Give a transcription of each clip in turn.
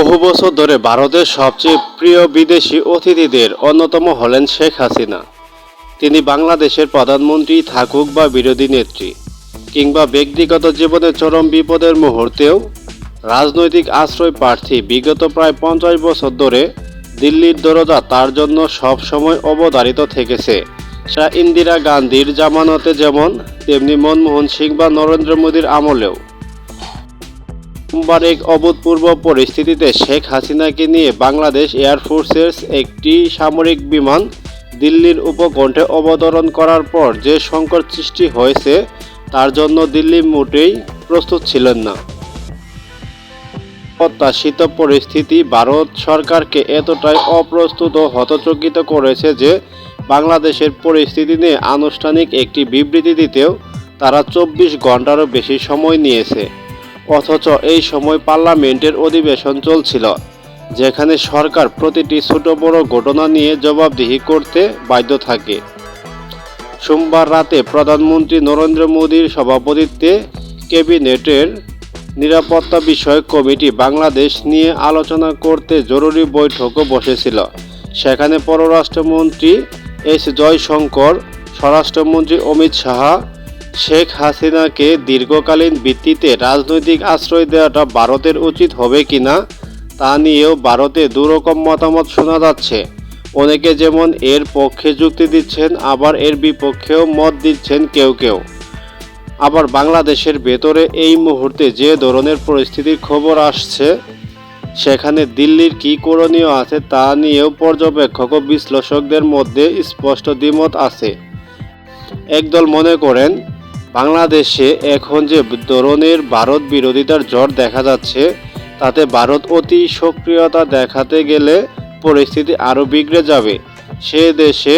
বহু বছর ধরে ভারতের সবচেয়ে প্রিয় বিদেশি অতিথিদের অন্যতম হলেন শেখ হাসিনা। তিনি বাংলাদেশের প্রধানমন্ত্রী থাকুক বা বিরোধী নেত্রী, কিংবা ব্যক্তিগত জীবনে চরম বিপদের মুহূর্তেও রাজনৈতিক আশ্রয় প্রার্থী বিগত প্রায় পঞ্চাশ বছর ধরে দিল্লির দরজা তার জন্য সবসময় অবধারিত থেকেছে। সা ইন্দিরা গান্ধীর জামানতে যেমন, তেমনি মনমোহন সিং বা নরেন্দ্র মোদীর আমলেও সোমবার এক অভূতপূর্ব পরিস্থিতিতে শেখ হাসিনাকে নিয়ে বাংলাদেশ এয়ারফোর্সের একটি সামরিক বিমান দিল্লির উপকণ্ঠে অবতরণ করার পর যে সংকট সৃষ্টি হয়েছে, তার জন্য দিল্লি মোটেই প্রস্তুত ছিলেন না। প্রত্যাশিত পরিস্থিতি ভারত সরকারকে এতটাই অপ্রস্তুত ও হতচকিত করেছে যে বাংলাদেশের পরিস্থিতি নিয়ে আনুষ্ঠানিক একটি বিবৃতি দিতেও তারা চব্বিশ ঘন্টারও বেশি সময় নিয়েছে। অথচ এই সময় পার্লামেন্টের অধিবেশন চলছিল, যেখানে সরকার প্রতিটি ছোট বড় ঘটনা নিয়ে জবাবদিহি করতে বাধ্য থাকে। সোমবার রাতে প্রধানমন্ত্রী নরেন্দ্র মোদীর সভাপতিত্বে ক্যাবিনেটের নিরাপত্তা বিষয়ক কমিটি বাংলাদেশ নিয়ে আলোচনা করতে জরুরি বৈঠকও বসেছিল। সেখানে পররাষ্ট্রমন্ত্রী এস জয়শঙ্কর, স্বরাষ্ট্রমন্ত্রী অমিত শাহ শেখ হাসিনাকে দীর্ঘকালীন ভিত্তিতে রাজনৈতিক আশ্রয় দেওয়াটা ভারতের উচিত হবে কিনা তা নিয়েও ভারতে দুরকম মতামত শোনা যাচ্ছে। অনেকে যেমন এর পক্ষে যুক্তি দিচ্ছেন, আবার এর বিপক্ষেও মত দিচ্ছেন কেউ কেউ। আবার বাংলাদেশের ভেতরে এই মুহূর্তে যে ধরনের পরিস্থিতির খবর আসছে, সেখানে দিল্লির কী করণীয় আছে তা নিয়েও পর্যবেক্ষক ও বিশ্লেষকদের মধ্যে স্পষ্ট দ্বিমত আছে। একদল মনে করেন বাংলাদেশে এখন যে ধরনের ভারত বিরোধিতার ঝড় দেখা যাচ্ছে, তাতে ভারত অতি সক্রিয়তা দেখাতে গেলে পরিস্থিতি আরও বিগড়ে যাবে। সে দেশে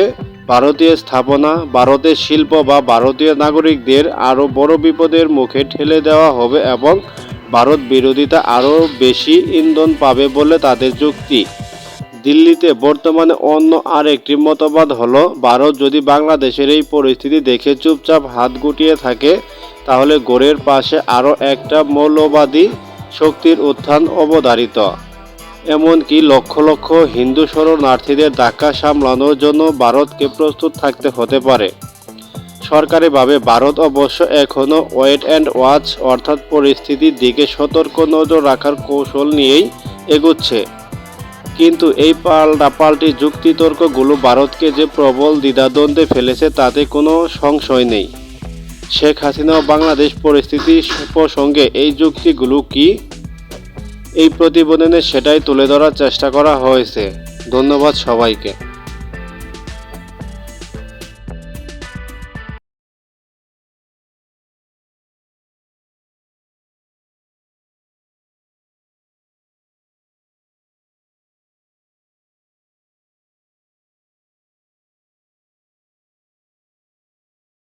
ভারতীয় স্থাপনা, ভারতের শিল্প বা ভারতীয় নাগরিকদের আরও বড় বিপদের মুখে ঠেলে দেওয়া হবে এবং ভারত বিরোধিতা আরও বেশি ইন্ধন পাবে বলে তাদের যুক্তি। দিল্লিতে বর্তমানে অন্য আরেকটি মতবাদ হলো, ভারত যদি বাংলাদেশের এই পরিস্থিতি দেখে চুপচাপ হাত গুটিয়ে থাকে, তাহলে গোড়ের পাশে আরও একটা মৌলবাদী শক্তির উত্থান অবধারিত। এমনকি লক্ষ লক্ষ হিন্দু শরণার্থীদের ধাক্কা সামলানোর জন্য ভারতকে প্রস্তুত থাকতে হতে পারে। সরকারিভাবে ভারত অবশ্য এখনও ওয়েট অ্যান্ড ওয়াচ অর্থাৎ পরিস্থিতির দিকে সতর্ক নজর রাখার কৌশল নিয়েই এগুচ্ছে। কিন্তু এই পাল্টাপাল্টি যুক্তিতর্কগুলো ভারতকে যে প্রবল দ্বিধাদ্বন্দ্বে ফেলেছে তাতে কোনো সংশয় নেই। শেখ হাসিনা ও বাংলাদেশ পরিস্থিতি প্রসঙ্গে এই যুক্তিগুলো কি? এই প্রতিবেদনে সেটাই তুলে ধরার চেষ্টা করা হয়েছে। ধন্যবাদ সবাইকে।